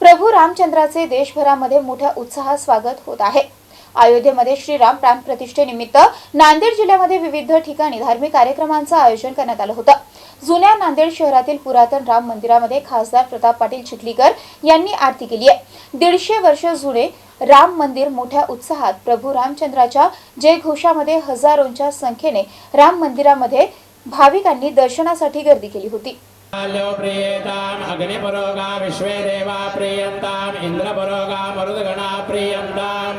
प्रभू रामचंद्राचे देशभरामध्ये मोठ्या उत्साहात स्वागत होत आहे. अयोध्येमध्ये श्रीराम प्राणप्रतिष्ठेनिमित्त नांदेड जिल्ह्यामध्ये विविध ठिकाणी धार्मिक कार्यक्रमांचं आयोजन करण्यात आलं होतं. जुन्या नांदेड शहरातील पुरातन राम मंदिरामध्ये खासदार प्रताप पाटील चिखलीकर यांनी आरती केली आहे. दीडशे वर्ष जुने राम मंदिर मोठ्या उत्साहात प्रभू रामचंद्राच्या जयघोषामध्ये हजारोंच्या संख्येने राम मंदिरामध्ये भाविकांनी दर्शनासाठी गर्दी केली होती. ప్రియతాం అగ్నిపురోగా విశ్వే దేవా ప్రీయంతాం ఇంద్రపురోగా మరుదుగణ ప్రీయంతాం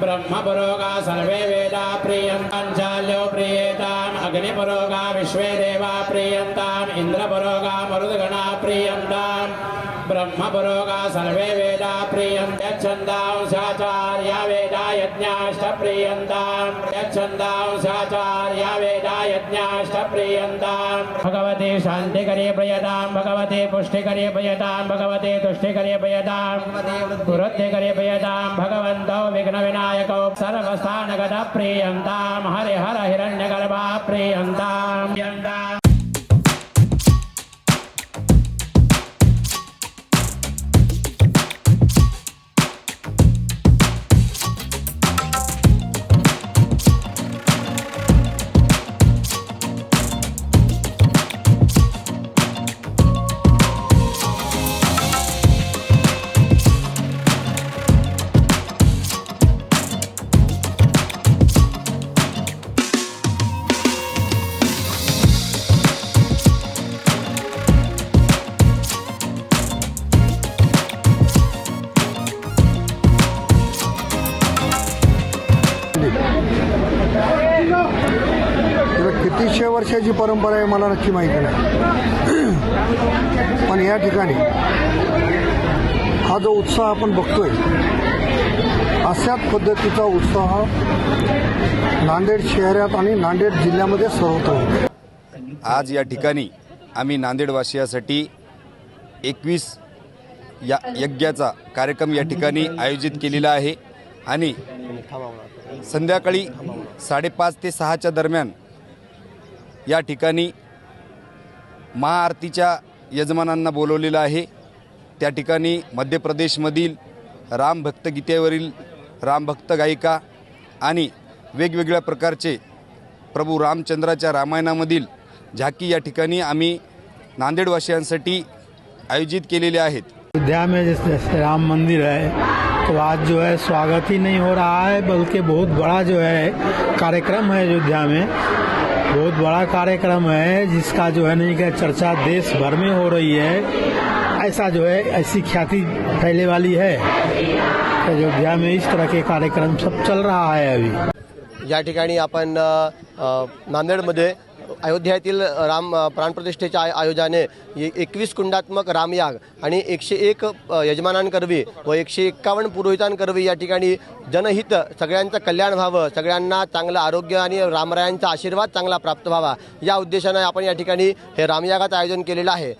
బ్రహ్మపురోగా సర్వే వేద ప్రీయంతం చాల్యో ప్రియతాం అగ్నిపురోగా విశ్వే దేవా ప్రీయంతాం ఇంద్రపురోగా మరుదుగణ ప్రీయంతాం ब्रह्मपुरोगा सर्वे वेदा प्रियन्त्यच्छन्दांशाचार्या वेदा यज्ञाश्च प्रियन्तां यच्छन्दांशाचार्या वेदा यज्ञाश्च प्रियन्तां भगवते शान्तिकरे प्रयतां भगवते पुष्टिकरे प्रयतां भगवते तुष्टिकरे प्रयतां वृद्धिकरे प्रयतां भगवन्तौ विघ्नविनायकौ सर्वस्थानगत प्रियन्तां हरे हर हिरण्यगर्भा प्रियन्तां वर्षाची परंपरा आहे मला नक्की माहिती नाही. पण या ठिकाणी हा जो उत्साह आपण बघतोय अशाच पद्धतीचा उत्साह नांदेड शहरात आणि नांदेड जिल्ह्यामध्ये सर्वत्र होतो. आज या ठिकाणी आम्ही नांदेडवासियासाठी एकवीस या यज्ञाचा कार्यक्रम या ठिकाणी आयोजित केलेला आहे. आणि संध्याकाळी साडेपाच ते सहाच्या दरम्यान या ठिकाणी महाआरतीच्या यजमानांना बोलवलेलं आहे. त्या ठिकाणी मध्य प्रदेशमधील रामभक्त गीतेवरील रामभक्त गायिका आणि वेगवेगळ्या प्रकारचे प्रभू रामचंद्राच्या रामायणामधील झाकी या ठिकाणी आम्ही नांदेडवासियांसाठी आयोजित केलेले आहेत. अयोध्या में जैसे जैसे राम मंदिर है तो आज जो है स्वागत ही नहीं हो रहा है बल्कि बहुत बड़ा जो है कार्यक्रम है अयोध्या में। बहुत बड़ा कार्यक्रम है जिसका जो है नहीं क्या चर्चा देश भर में हो रही है। ऐसा जो है ऐसी ख्याति फैले वाली है। अयोध्या में इस तरह के कार्यक्रम सब चल रहा है अभी। या ठिकाणी आपण अ, अयोध्यातील राम प्राणप्रतिष्ठेच्या आय- आयोजाने एकवीस कुंडात्मक रामयाग आणि एकशे एक यजमानांकरवी व एकशे एक्कावन्न पुरोहितांकरवी या ठिकाणी जनहित सगळ्यांचं कल्याण व्हावं सगळ्यांना चांगलं आरोग्य आणि रामरायांचा आशीर्वाद चांगला प्राप्त व्हावा या उद्देशानं आपण या ठिकाणी हे रामयागाचं आयोजन केलेलं आहे.